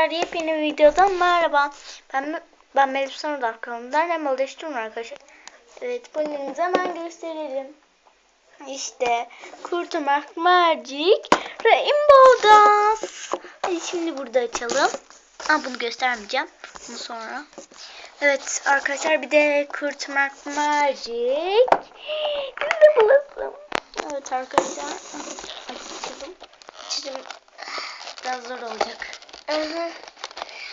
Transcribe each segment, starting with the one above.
Yepyeni videodan merhaba. Ben ben Melih Sonudar kanalından Emel Deşturun arkadaşlar. Evet bugün hemen gösterelim. İşte Kurtumak Magic Rainbow. Hadi şimdi burada açalım. Aa, bunu göstermeyeceğim. Bunu sonra. Evet arkadaşlar bir de Kurtumak Magic. De bulasım. Evet arkadaşlar. Açalım. Açalım. Biraz zor olacak.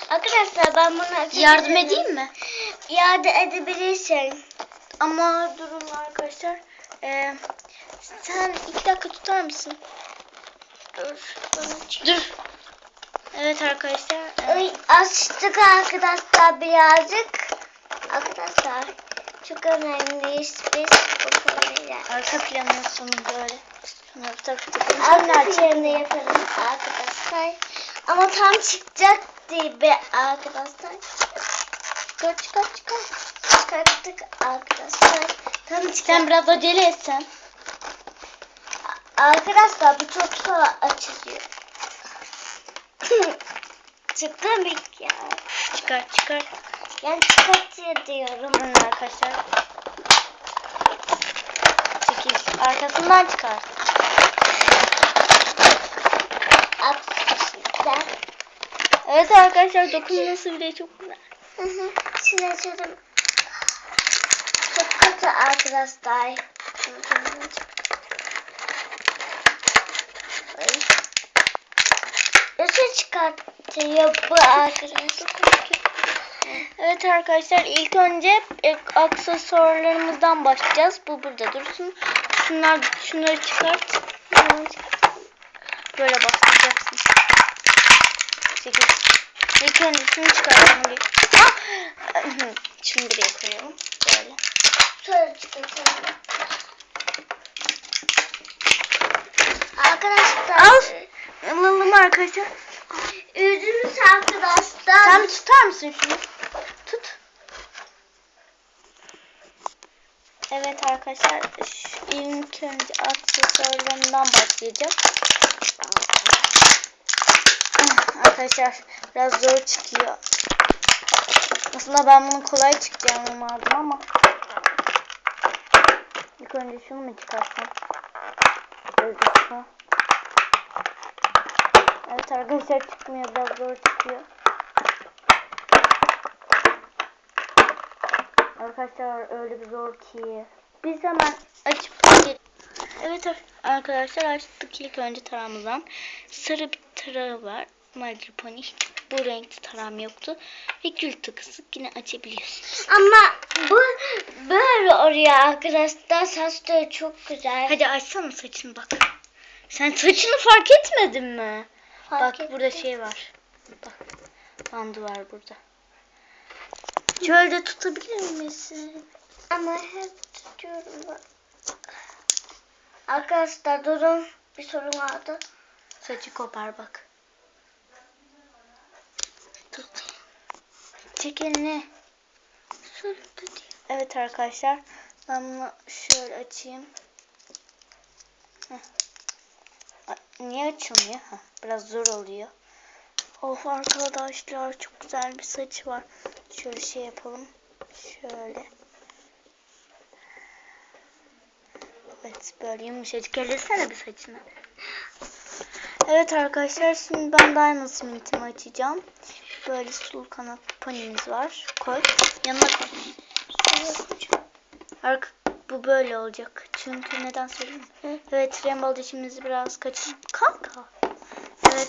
Arkadaşlar ben bunu açabilirim. Yardım edeyim mi? Yardım edebilirsin. Ama durun arkadaşlar. Ee, sen iki dakika tutar mısın? Dur. Dur. Evet arkadaşlar. Ay, açtık arkadaşlar birazcık. Arkadaşlar çok önemliyiz biz arka planı böyle. Tak tak. Arka planını yapalım arkadaşlar. Ama tam çıkacak be arkadaşlar. Çıkar çıkar çıkar. Çıkarttık arkadaşlar. Tam Sen çıkacak. biraz acele etsen. Arkadaşlar bu çok kolay açılıyor. Çıktı mı ya? Çıkar çıkar. Yani çıkartıyor diyorum. Durun arkadaşlar. Çekil. Arkasından çıkar. Arkadaşlar. Evet arkadaşlar dokunması bile çok güzel. Hı hı. Şimdi açalım. Çok kötü arkadaşlar. Nasıl çıkartıyor bu arkadaşlar? Evet arkadaşlar ilk önce e, aksesuarlarımızdan başlayacağız. Bu burada dursun. Şunlar şunları çıkart. Şunları çıkart. Böyle bastıracaksın. Çekil. İlk önce şunu çıkartalım. bir. Ah! Şunu buraya koyalım. Böyle. Çıkartalım. Arkadaşlar. Al. Alalım arkadaşlar. Ürünümüz arkadaşlar. Sen tutar mısın şunu? Tut. Evet arkadaşlar ilk önce aksesuarlarından başlayacağız. Arkadaşlar biraz zor çıkıyor. Aslında ben bunu kolay çıkacağını umardım ama ilk önce şunu mu çıkarsam? Öldürsün. Evet arkadaşlar çıkmıyor biraz zor çıkıyor. Arkadaşlar öyle bir zor ki. Biz hemen açıp Evet arkadaşlar açtık ilk önce tarağımızdan. Sarı bir tarağı var. My Little Pony. Bu renkli tarağım yoktu. Ve gül takısı yine açabiliyorsunuz. Ama bu böyle oraya arkadaşlar saçları çok güzel. Hadi açsana saçını bak. Sen saçını fark etmedin mi? Fark bak ettim. burada şey var. Bak. Bandı var burada. Şöyle tutabilir misin? Ama hep tutuyorum ben. Arkadaşlar durun. Bir sorun vardı. Saçı kopar bak. Çek elini. Evet arkadaşlar. Ben bunu şöyle açayım. Niye açılmıyor? Biraz zor oluyor. Of arkadaşlar çok güzel bir saçı var. Şöyle şey yapalım. Şöyle. Evet böyle yumuşacık ellesene bir saçını. Evet arkadaşlar şimdi ben Diamond Smith'imi açacağım. Böyle sul kanat panimiz var. Koy. Yanına koy. Arka, bu böyle olacak. Çünkü neden söyleyeyim? Evet Rainbow dişimizi biraz kaçın. Kanka. Evet.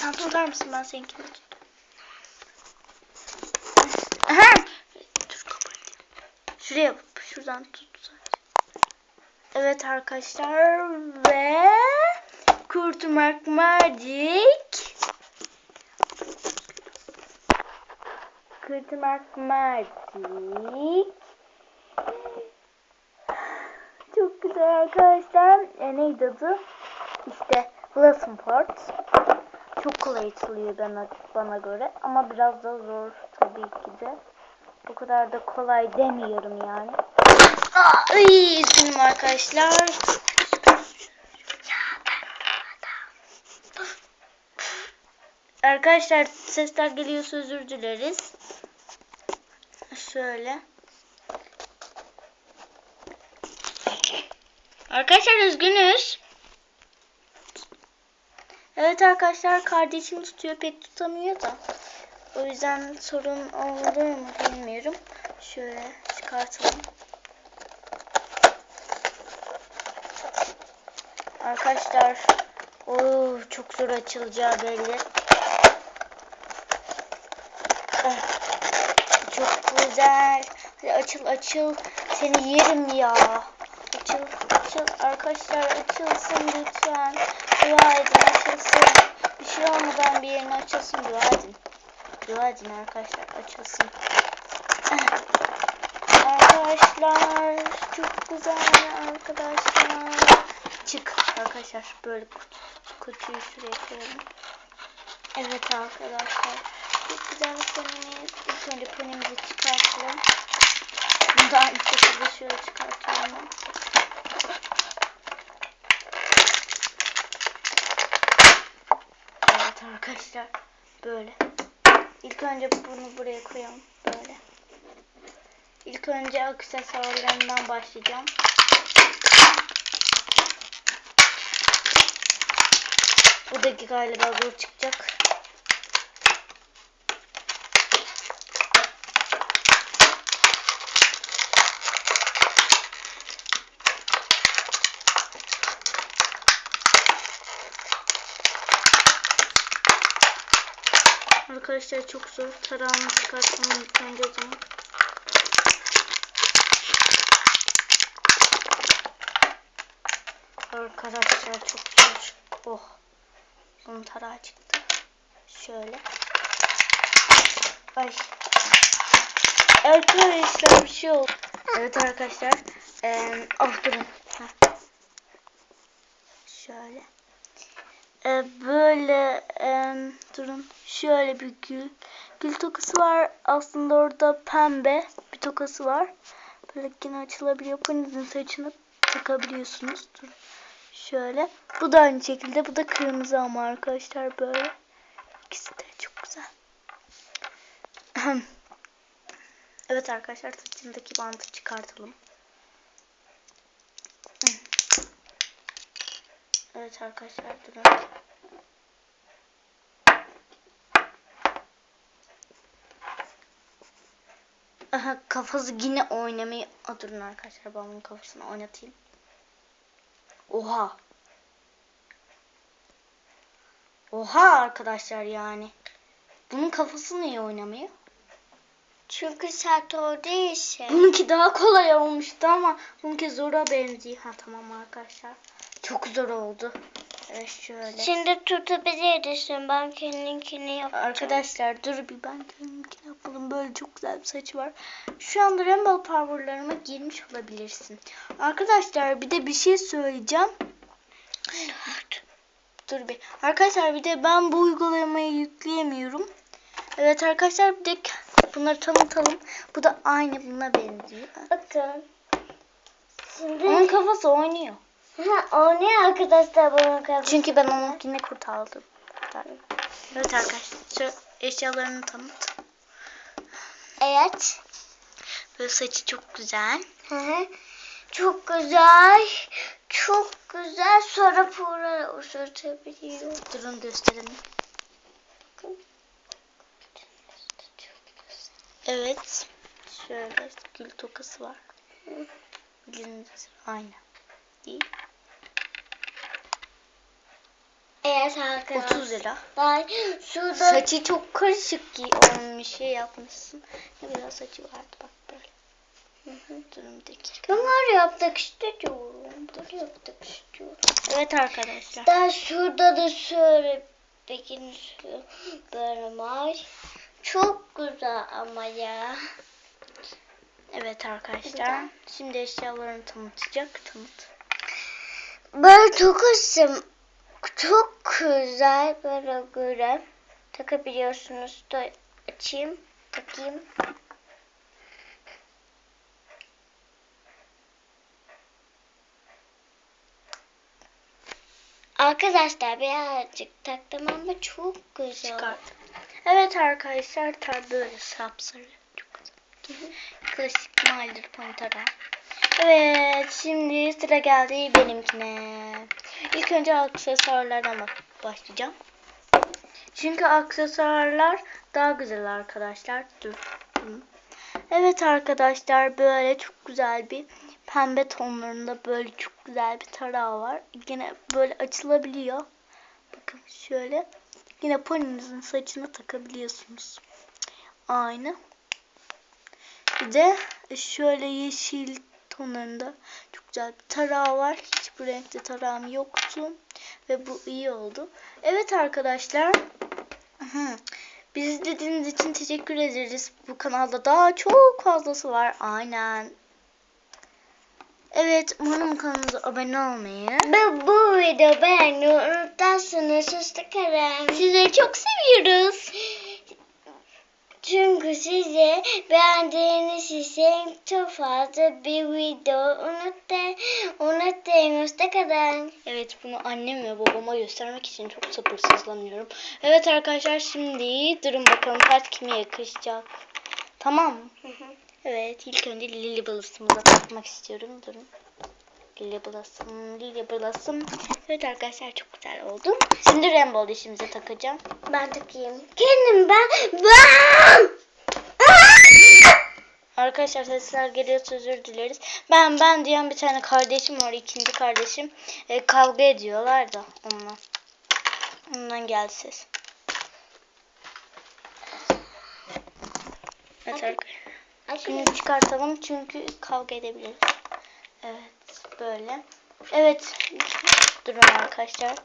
Sen tutar mısın? Ben seninkini. Aha. Dur kapatayım. Şuraya. Şuradan tut. Evet arkadaşlar ve Kurtulmak Magic Kurtulmak Magic Çok güzel arkadaşlar. E, neydi adı? İşte Blossom Port. Çok kolay açılıyor bana, bana göre ama biraz da zor tabii ki de. O kadar da kolay demiyorum yani. Ay üzgünüm arkadaşlar. Arkadaşlar sesler geliyorsa özür dileriz. Şöyle. Arkadaşlar üzgünüz. Evet arkadaşlar kardeşim tutuyor pek tutamıyor da. O yüzden sorun olur mu bilmiyorum. Şöyle çıkartalım. Arkadaşlar o çok zor açılacağı belli. Çok güzel. Hadi açıl açıl. Seni yerim ya. Açıl açıl. Arkadaşlar açılsın lütfen. Dua edin açılsın. Bir şey olmadan bir yerini açılsın. Dua edin. Dua edin arkadaşlar açılsın. Arkadaşlar çok güzel arkadaşlar. Çık arkadaşlar böyle kutu, kutuyu şuraya koyalım. Evet arkadaşlar. Bir ponimiz. İlk önce ponimizi çıkartalım. Bunu da aynı şekilde şöyle çıkartıyorum. Evet arkadaşlar. Böyle. İlk önce bunu buraya koyalım. Böyle. İlk önce aksesuarlarından başlayacağım. Bu da galiba zor çıkacak. Arkadaşlar çok zor. Tarağımı çıkartmam önce o. Arkadaşlar çok zor. Oh. Bunun tarağı çıktı. Şöyle. Ay. Arkadaşlar bir şey oldu. Evet arkadaşlar. Ee, ah durun. Heh. Şöyle. Ee, böyle em, durun. Şöyle bir gül. Gül tokası var. Aslında orada pembe bir tokası var. Böyle yine açılabiliyor. Ponizin saçını takabiliyorsunuz. Durun. Şöyle. Bu da aynı şekilde. Bu da kırmızı ama arkadaşlar böyle. İkisi de çok güzel. evet arkadaşlar saçındaki bandı çıkartalım. Evet arkadaşlar durun. Aha kafası yine oynamayı... Durun arkadaşlar ben bunun kafasını oynatayım. Oha. Oha arkadaşlar yani. Bunun kafası niye oynamıyor? Çünkü sert olduğu için. Bununki daha kolay olmuştu ama bununki zora benziyor. Ha tamam arkadaşlar. Çok zor oldu. Evet şöyle. Şimdi tutabilirsin. Ben kendininkini yapacağım. Arkadaşlar dur bir ben kendimkini yapalım. Böyle çok güzel bir saçı var. Şu anda Rainbow Power'larıma girmiş olabilirsin. Arkadaşlar bir de bir şey söyleyeceğim. Dur bir. Arkadaşlar bir de ben bu uygulamayı yükleyemiyorum. Evet arkadaşlar bir de bunları tanıtalım. Bu da aynı buna benziyor. Bakın. Şimdi Onun kafası oynuyor. Ha, oynuyor arkadaşlar bunun kafası. Çünkü ben onunkini kurtardım. kurtardım. Evet arkadaşlar şu eşyalarını tanıt. Evet. Böyle saçı çok güzel. Hı hı. Çok güzel. Çok güzel. Sonra pura uzatabiliyor. Durun gösterelim. Evet. Şöyle gül tokası var. Gülün aynı. Değil. Evet arkadaşlar. 30 lira. Ben şurada Saçı çok karışık ki olmuş şey yapmışsın. Ne biraz saçı vardı bak böyle. Durun bir dakika. Bunlar yaptık işte diyorum. Bunları yaptık işte diyorum. Evet arkadaşlar. Daha şurada da şöyle Pekin böyle var. Çok güzel ama ya. Evet arkadaşlar. Şimdi eşyalarını tanıtacak. Tanıt. Böyle takışım çok güzel böyle göre takabiliyorsunuz da açayım takayım. Arkadaşlar birazcık taktım ama çok güzel. Çıkart. Evet arkadaşlar tar böyle sapsarı. Çok güzel. Klasik My Little. Evet şimdi sıra geldi benimkine. İlk önce aksesuarlardan başlayacağım. Çünkü aksesuarlar daha güzel arkadaşlar. Evet arkadaşlar böyle çok güzel bir pembe tonlarında böyle çok güzel bir tarağı var. Yine böyle açılabiliyor. Bakın şöyle. Yine poninizin saçına takabiliyorsunuz. Aynı. Bir de şöyle yeşil tonlarında çok güzel bir tarağı var. Hiç bu renkte tarağım yoktu. Ve bu iyi oldu. Evet arkadaşlar. Bizi izlediğiniz için teşekkür ederiz. Bu kanalda daha çok fazlası var. Aynen. Evet, umarım kanalımıza abone olmayı. Bu, bu video beğenmeyi unutursanız hoşçakalın. Sizi çok seviyoruz. Çünkü size beğendiğiniz için çok fazla bir video unutmayın. Unutmayın. Hoşçakalın. Evet, bunu annem ve babama göstermek için çok sabırsızlanıyorum. Evet arkadaşlar, şimdi durun bakalım kaç kime yakışacak. Tamam mı? Evet, ilk önce Lily Blossom'u takmak istiyorum. Durun. Lily Blossom, Lily Blossom. Evet arkadaşlar çok güzel oldu. Şimdi Rainbow dişimize takacağım. Ben takayım. Kendim ben. Ben. Arkadaşlar sesler geliyorsa özür dileriz. Ben ben diyen bir tane kardeşim var. ikinci kardeşim. E, kavga ediyorlar da ondan. Ondan geldi ses. Evet arkadaşlar. Şimdi çıkartalım çünkü kavga edebiliriz. Evet böyle. Evet. Durun arkadaşlar.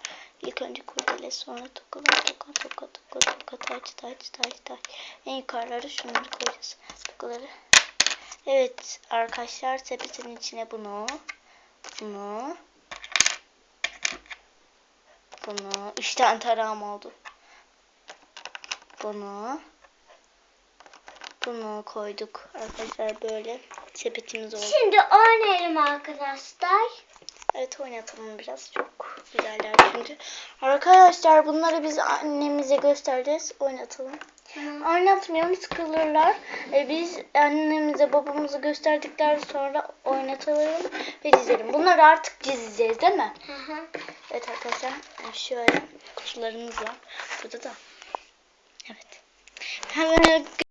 İlk önce kurdele sonra tokalar toka toka toka toka taç taç taç taç. En yukarılara şunları koyacağız. Tokaları. Evet arkadaşlar sepetin içine bunu bunu bunu üç tane tarağım oldu. Bunu bunu koyduk arkadaşlar böyle sepetimiz oldu. Şimdi oynayalım arkadaşlar. Evet oynatalım biraz. Çok güzeller şimdi. Arkadaşlar bunları biz annemize göstereceğiz. Oynatalım. Oynatmayalım sıkılırlar. E, biz annemize babamıza gösterdikten sonra oynatalım ve dizelim. Bunları artık dizeceğiz değil mi? Hı hı. Evet arkadaşlar e, şöyle kutularımız var. Burada da. Evet. Hemen